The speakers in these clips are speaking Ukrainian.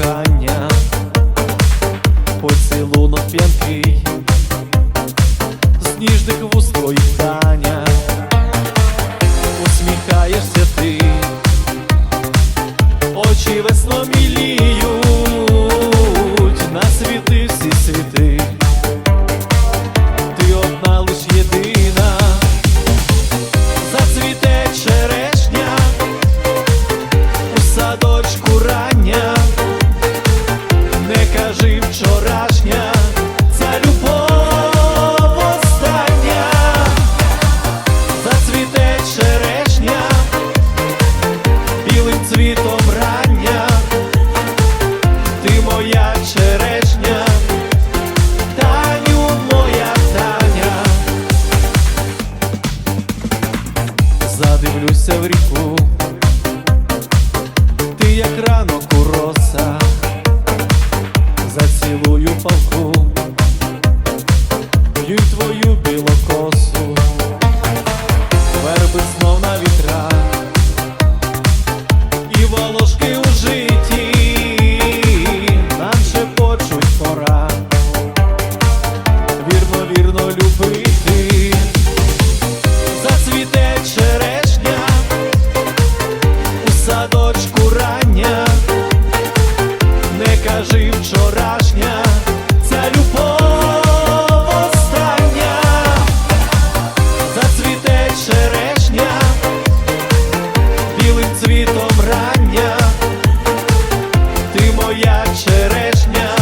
кохання, поцілунок п'янкий, з ніжних вуст Таня, усміхаєшся ти, очі весно міліють, на світи всі. в ріку, ти як ранок у роса, зацілую палку, б'ю твою білокосу, верби знов на вітрах і волошки. черешня.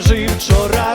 жив вчора.